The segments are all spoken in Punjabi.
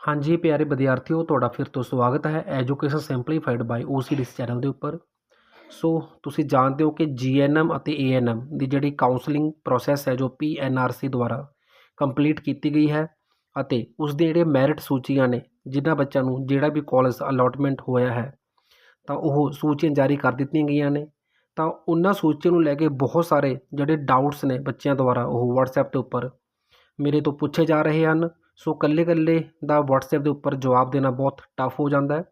ਹਾਂਜੀ ਪਿਆਰੇ ਵਿਦਿਆਰਥੀਓ, ਤੁਹਾਡਾ ਫਿਰ ਤੋਂ ਸਵਾਗਤ ਹੈ ਐਜੂਕੇਸ਼ਨ ਸਿੰਪਲੀਫਾਈਡ ਬਾਈ ਓਸੀਡੀਸ ਚੈਨਲ ਦੇ ਉੱਪਰ। ਸੋ, ਤੁਸੀਂ ਜਾਣਦੇ ਹੋ ਕਿ ਜੀਐਨਐਮ ਅਤੇ ਏਐਨਐਮ ਦੀ ਜਿਹੜੀ ਕਾਉਂਸਲਿੰਗ ਪ੍ਰੋਸੈਸ ਹੈ, ਜੋ ਪੀਐਨਆਰਸੀ ਦੁਆਰਾ ਕੰਪਲੀਟ ਕੀਤੀ ਗਈ ਹੈ ਅਤੇ ਉਸ ਦੇ ਜਿਹੜੇ ਮੈਰਿਟ ਸੂਚੀਆਂ ਨੇ, ਜਿਨ੍ਹਾਂ ਬੱਚਿਆਂ ਨੂੰ ਜਿਹੜਾ ਵੀ ਕਾਲਜ ਅਲੋਟਮੈਂਟ ਹੋਇਆ ਹੈ, ਤਾਂ ਉਹ ਸੂਚੀਆਂ ਜਾਰੀ ਕਰ ਦਿੱਤੀਆਂ ਗਈਆਂ ਨੇ। ਤਾਂ ਉਹਨਾਂ ਸੂਚੀਆਂ ਨੂੰ ਲੈ ਕੇ ਬਹੁਤ ਸਾਰੇ ਜਿਹੜੇ ਡਾਊਟਸ ਨੇ ਬੱਚਿਆਂ ਦੁਆਰਾ ਉਹ WhatsApp ਦੇ ਉੱਪਰ ਮੇਰੇ ਤੋਂ ਪੁੱਛੇ ਜਾ ਰਹੇ ਹਨ। ਸੋ ਇਕੱਲੇ ਇਕੱਲੇ ਦਾ WhatsApp ਦੇ ਉੱਪਰ ਜਵਾਬ ਦੇਣਾ ਬਹੁਤ ਟਫ ਹੋ ਜਾਂਦਾ ਹੈ।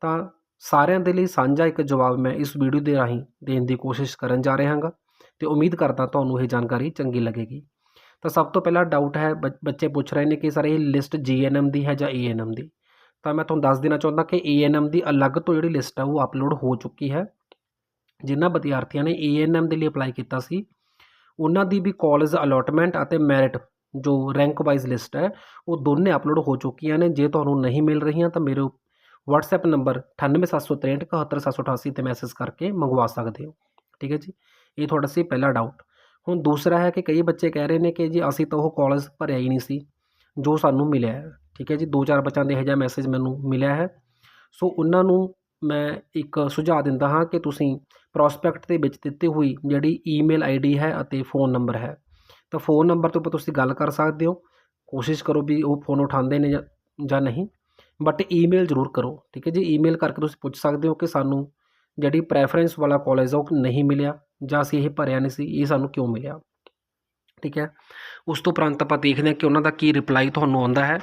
ਤਾਂ ਸਾਰਿਆਂ ਦੇ ਲਈ ਸਾਂਝਾ ਇੱਕ ਜਵਾਬ ਮੈਂ ਇਸ ਵੀਡੀਓ ਦੇ ਰਾਹੀਂ ਦੇਣ ਦੀ ਕੋਸ਼ਿਸ਼ ਕਰਨ ਜਾ ਰਿਹਾ ਹਾਂਗਾ ਤੇ ਉਮੀਦ ਕਰਦਾ ਤੁਹਾਨੂੰ ਇਹ ਜਾਣਕਾਰੀ ਚੰਗੀ ਲੱਗੇਗੀ। ਤਾਂ ਸਭ ਤੋਂ ਪਹਿਲਾ ਡਾਊਟ ਹੈ, ਬ- ਬੱਚੇ ਪੁੱਛ ਰਹੇ ਨੇ ਕਿ ਸਰ ਇਹ ਲਿਸਟ ਜੀਐਨਐਮ ਦੀ ਹੈ ਜਾਂ ਏਐਨਐਮ ਦੀ? ਤਾਂ ਮੈਂ ਤੁਹਾਨੂੰ ਦੱਸ ਦੇਣਾ ਚਾਹੁੰਦਾ ਕਿ ਏਐਨਐਮ ਦੀ ਅਲੱਗ ਤੋਂ ਜਿਹੜੀ ਲਿਸਟ ਹੈ ਉਹ ਅਪਲੋਡ ਹੋ ਚੁੱਕੀ ਹੈ। ਜਿਨ੍ਹਾਂ ਵਿਦਿਆਰਥੀਆਂ ਨੇ ਏਐਨਐਮ ਦੇ ਲਈ ਅਪਲਾਈ ਕੀਤਾ ਸੀ, ਉਹਨਾਂ ਦੀ ਵੀ ਕਾਲਜ ਅਲੋਟਮੈਂਟ ਅਤੇ ਮੈਰਿਟ ਜੋ ਰੈਂਕ ਵਾਈਜ਼ ਲਿਸਟ ਹੈ, ਉਹ ਦੋਨੇ ਅਪਲੋਡ ਹੋ ਚੁੱਕੀਆਂ ਨੇ। ਜੇ ਤੁਹਾਨੂੰ ਨਹੀਂ ਮਿਲ ਰਹੀਆਂ ਤਾਂ ਮੇਰੇ WhatsApp ਨੰਬਰ 9876371788 ਤੇ ਮੈਸੇਜ ਕਰਕੇ ਮੰਗਵਾ ਸਕਦੇ ਹੋ। ਠੀਕ ਹੈ ਜੀ? ਇਹ ਤੁਹਾਡਾ ਸੀ ਪਹਿਲਾ ਡਾਊਟ ਹੁਣ ਦੂਸਰਾ ਹੈ ਕਿ ਕਈ ਬੱਚੇ ਕਹਿ ਰਹੇ ਨੇ ਕਿ ਜੀ ਅਸੀਂ ਤਾਂ ਉਹ ਕਾਲਜ ਭਰਿਆ ਹੀ ਨਹੀਂ ਸੀ, ਜੋ ਸਾਨੂੰ ਮਿਲਿਆ ਹੈ। ਠੀਕ ਹੈ ਜੀ? ਦੋ ਚਾਰ ਬੱਚਿਆਂ ਦੇ ਇਹੋ ਜਿਹਾ ਮੈਸੇਜ ਮੈਨੂੰ ਮਿਲਿਆ ਹੈ। ਸੋ ਉਹਨਾਂ ਨੂੰ ਮੈਂ ਇੱਕ ਸੁਝਾਅ ਦਿੰਦਾ ਹਾਂ ਕਿ ਤੁਸੀਂ ਪ੍ਰੋਸਪੈਕਟ ਦੇ ਵਿੱਚ ਦਿੱਤੀ ਹੋਈ ਜਿਹੜੀ ਈਮੇਲ ਆਈਡੀ ਹੈ ਅਤੇ ਫੋਨ ਨੰਬਰ ਹੈ। ਤਾਂ ਫੋਨ ਨੰਬਰ ਤੋਂ ਉੱਪਰ ਤੁਸੀਂ ਗੱਲ ਕਰ ਸਕਦੇ ਹੋ। ਕੋਸ਼ਿਸ਼ ਕਰੋ ਵੀ ਉਹ ਫੋਨ ਉਠਾਉਂਦੇ ਨੇ ਜਾਂ- ਨਹੀਂ। ਬਟ ਈਮੇਲ ਜ਼ਰੂਰ ਕਰੋ, ਠੀਕ ਹੈ ਜੀ? ਈਮੇਲ ਕਰਕੇ ਤੁਸੀਂ ਪੁੱਛ ਸਕਦੇ ਹੋ ਕਿ ਸਾਨੂੰ ਜਿਹੜੀ ਪ੍ਰੈਫਰੈਂਸ ਵਾਲਾ ਕਾਲਜ ਆ ਉਹ ਨਹੀਂ ਮਿਲਿਆ ਜਾਂ ਅਸੀਂ ਇਹ ਭਰਿਆ ਨਹੀਂ ਸੀ, ਇਹ ਸਾਨੂੰ ਕਿਉਂ ਮਿਲਿਆ? ਠੀਕ ਹੈ? ਉਸ ਤੋਂ ਉਪਰੰਤ ਆਪਾਂ ਦੇਖਦੇ ਹਾਂ ਕਿ ਉਹਨਾਂ ਦਾ ਕੀ ਰਿਪਲਾਈ ਤੁਹਾਨੂੰ ਆਉਂਦਾ ਹੈ।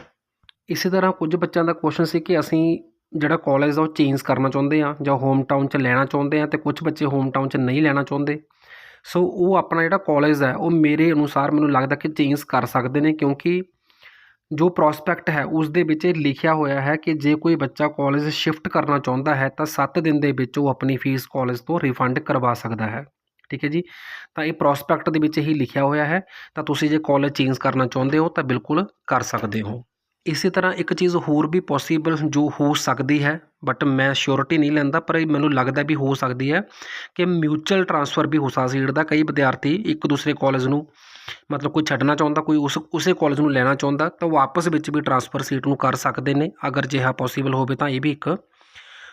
ਇਸੇ ਤਰ੍ਹਾਂ ਕੁਝ ਬੱਚਿਆਂ ਦਾ ਕੁਐਸਚਨ ਸੀ ਕਿ ਅਸੀਂ ਜਿਹੜਾ ਕਾਲਜ ਆ ਉਹ ਚੇਂਜ ਕਰਨਾ ਚਾਹੁੰਦੇ ਆ ਜਾਂ ਹੋਮ ਟਾਊਨ 'ਚ ਲੈਣਾ ਚਾਹੁੰਦੇ ਆ ਤੇ ਕੁਝ ਬੱਚੇ ਹੋਮ ਟਾਊਨ 'ਚ ਨਹੀਂ ਲੈਣਾ ਚਾਹੁੰਦੇ। ਸੋ ਉਹ ਆਪਣਾ ਜਿਹੜਾ ਕਾਲਜ ਹੈ, ਉਹ ਮੇਰੇ ਅਨੁਸਾਰ ਮੈਨੂੰ ਲੱਗਦਾ ਕਿ ਚੇਂਜ ਕਰ ਸਕਦੇ ਨੇ ਕਿਉਂਕਿ ਜੋ ਪ੍ਰੋਸਪੈਕਟ ਹੈ ਉਸ ਦੇ ਵਿੱਚ ਇਹ ਲਿਖਿਆ ਹੋਇਆ ਹੈ ਕਿ ਜੇ ਕੋਈ ਬੱਚਾ ਕਾਲਜ ਸ਼ਿਫਟ ਕਰਨਾ ਚਾਹੁੰਦਾ ਹੈ, ਤਾਂ 7 ਦਿਨ ਦੇ ਵਿੱਚ ਉਹ ਆਪਣੀ ਫੀਸ ਕਾਲਜ ਤੋਂ ਰਿਫੰਡ ਕਰਵਾ ਸਕਦਾ ਹੈ। ਠੀਕ ਹੈ ਜੀ? ਤਾਂ ਇਹ ਪ੍ਰੋਸਪੈਕਟ ਦੇ ਵਿੱਚ ਹੀ ਲਿਖਿਆ ਹੋਇਆ ਹੈ। ਤਾਂ ਤੁਸੀਂ ਜੇ ਕਾਲਜ ਚੇਂਜ ਕਰਨਾ ਚਾਹੁੰਦੇ ਹੋ, ਤਾਂ ਬਿਲਕੁਲ ਕਰ ਸਕਦੇ ਹੋ। ਇਸੇ ਤਰ੍ਹਾਂ ਇੱਕ ਚੀਜ਼ ਹੋਰ ਵੀ ਪੋਸੀਬਲ ਜੋ ਹੋ ਸਕਦੀ ਹੈ ਬਟ ਮੈਂ ਸ਼ੋਰਿਟੀ ਨਹੀਂ ਲੈਂਦਾ, ਪਰ ਮੈਨੂੰ ਲੱਗਦਾ ਵੀ ਹੋ ਸਕਦੀ ਹੈ ਕਿ ਮਿਊਚੁਅਲ ਟਰਾਂਸਫਰ ਵੀ ਹੋ ਸਕਦਾ ਸੀਟ ਦਾ ਕਈ ਵਿਦਿਆਰਥੀ ਇੱਕ ਦੂਸਰੇ ਕਾਲਜ ਨੂੰ ਮਤਲਬ ਕੋਈ ਛੱਡਣਾ ਚਾਹੁੰਦਾ, ਕੋਈ ਉਸ, ਉਸੇ ਕਾਲਜ ਨੂੰ ਲੈਣਾ ਚਾਹੁੰਦਾ, ਤਾਂ ਉਹ ਆਪਸ ਵਿੱਚ ਵੀ ਟਰਾਂਸਫਰ ਸੀਟ ਨੂੰ ਕਰ ਸਕਦੇ ਨੇ। ਅਗਰ ਜਿਹਾ ਪੋਸੀਬਲ ਹੋਵੇ ਤਾਂ ਇਹ ਵੀ ਇੱਕ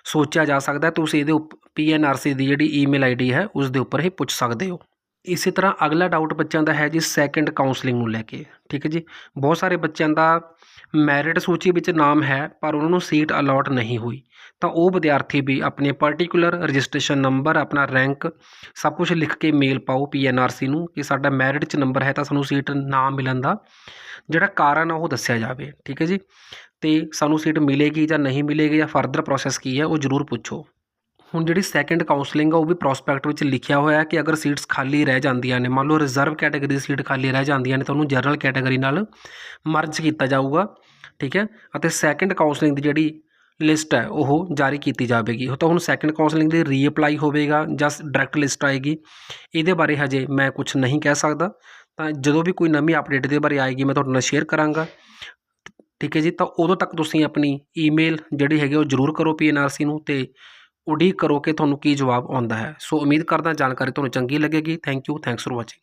ਸੋਚਿਆ ਜਾ ਸਕਦਾ ਤੁਸੀਂ ਇਹਦੇ ਉੱਪ ਪੀਐਨਆਰਸੀ ਦੀ ਜਿਹੜੀ ਈਮੇਲ ਆਈਡੀ ਹੈ, ਉਸ ਦੇ ਉੱਪਰ ਹੀ ਪੁੱਛ ਸਕਦੇ ਹੋ। ਇਸੇ ਤਰ੍ਹਾਂ ਅਗਲਾ ਡਾਊਟ ਬੱਚਿਆਂ ਦਾ ਹੈ ਜੀ ਸੈਕੰਡ ਕਾਉਂਸਲਿੰਗ ਨੂੰ ਲੈ ਕੇ, ਠੀਕ ਹੈ ਜੀ? ਬਹੁਤ ਸਾਰੇ ਬੱਚਿਆਂ ਦਾ ਮੈਰਿਟ ਸੂਚੀ ਵਿੱਚ ਨਾਮ ਹੈ, ਪਰ ਉਹਨਾਂ ਨੂੰ ਸੀਟ ਅਲਾਟ ਨਹੀਂ ਹੋਈ। ਤਾਂ ਉਹ ਵਿਦਿਆਰਥੀ ਵੀ ਆਪਣੇ ਪਾਰਟਿਕੂਲਰ ਰਜਿਸਟ੍ਰੇਸ਼ਨ ਨੰਬਰ ਆਪਣਾ ਰੈਂਕ ਸਭ ਕੁਝ ਲਿਖ ਕੇ ਮੇਲ ਪਾਓ ਪੀਐਨਆਰਸੀ ਨੂੰ ਕਿ ਸਾਡਾ ਮੈਰਿਟ 'ਚ ਨੰਬਰ ਹੈ ਤਾਂ ਸਾਨੂੰ ਸੀਟ ਨਾ ਮਿਲਣ ਦਾ ਜਿਹੜਾ ਕਾਰਨ ਆ ਉਹ ਦੱਸਿਆ ਜਾਵੇ, ਠੀਕ ਹੈ ਜੀ? ਤੇ ਸਾਨੂੰ ਸੀਟ ਮਿਲੇਗੀ ਜਾਂ ਨਹੀਂ ਮਿਲੇਗੀ ਜਾਂ ਫਰਦਰ ਪ੍ਰੋਸੈਸ ਕੀ ਹੈ ਉਹ ਜ਼ਰੂਰ ਪੁੱਛੋ। ਹੁਣ ਜਿਹੜੀ ਸੈਕੰਡ ਕਾਉਂਸਲਿੰਗ ਆ, ਉਹ ਵੀ ਪ੍ਰੋਸਪੈਕਟ ਵਿੱਚ ਲਿਖਿਆ ਹੋਇਆ ਹੈ ਕਿ ਅਗਰ ਸੀਟਸ ਖਾਲੀ ਰਹਿ ਜਾਂਦੀਆਂ ਨੇ, ਮੰਨ ਲਓ ਰਿਜ਼ਰਵ ਕੈਟਾਗਰੀ ਦੀ ਸੀਟ ਖਾਲੀ ਰਹਿ ਜਾਂਦੀਆਂ ਨੇ, ਤਾਂ ਉਹਨੂੰ ਜਨਰਲ ਕੈਟਾਗਰੀ ਨਾਲ ਮਰਜ ਕੀਤਾ ਜਾਊਗਾ, ਠੀਕ ਹੈ? ਅਤੇ ਸੈਕੰਡ ਕਾਉਂਸਲਿੰਗ ਦੀ ਜਿਹੜੀ ਲਿਸਟ ਹੈ, ਉਹ ਜਾਰੀ ਕੀਤੀ ਜਾਵੇਗੀ। ਉਹ ਤਾਂ ਹੁਣ ਸੈਕੰਡ ਕਾਉਂਸਲਿੰਗ ਦੀ ਰੀਅਪਲਾਈ ਹੋਵੇਗਾ ਜਾਂ ਡਾਇਰੈਕਟ ਲਿਸਟ ਆਏਗੀ, ਇਹਦੇ ਬਾਰੇ ਹਜੇ ਮੈਂ ਕੁਝ ਨਹੀਂ ਕਹਿ ਸਕਦਾ। ਤਾਂ ਜਦੋਂ ਵੀ ਕੋਈ ਨਵੀਂ ਅਪਡੇਟ ਦੇ ਬਾਰੇ ਆਏਗੀ, ਮੈਂ ਤੁਹਾਡੇ ਨਾਲ ਸ਼ੇਅਰ ਕਰਾਂਗਾ। ਠੀਕ ਹੈ ਜੀ? ਤਾਂ ਉਦੋਂ ਤੱਕ ਤੁਸੀਂ ਆਪਣੀ ਈਮੇਲ ਜਿਹੜੀ ਹੈਗੀ, ਉਹ ਜ਼ਰੂਰ ਕਰੋ ਪੀਐਨਆਰਸੀ ਨੂੰ, ਤੇ ਉਡੀਕ ਕਰੋ ਕਿ ਤੁਹਾਨੂੰ ਕੀ ਜਵਾਬ ਆਉਂਦਾ ਹੈ। ਸੋ ਉਮੀਦ ਕਰਦਾ ਜਾਣਕਾਰੀ ਤੁਹਾਨੂੰ ਚੰਗੀ ਲੱਗੇਗੀ। Thank you thanks for watching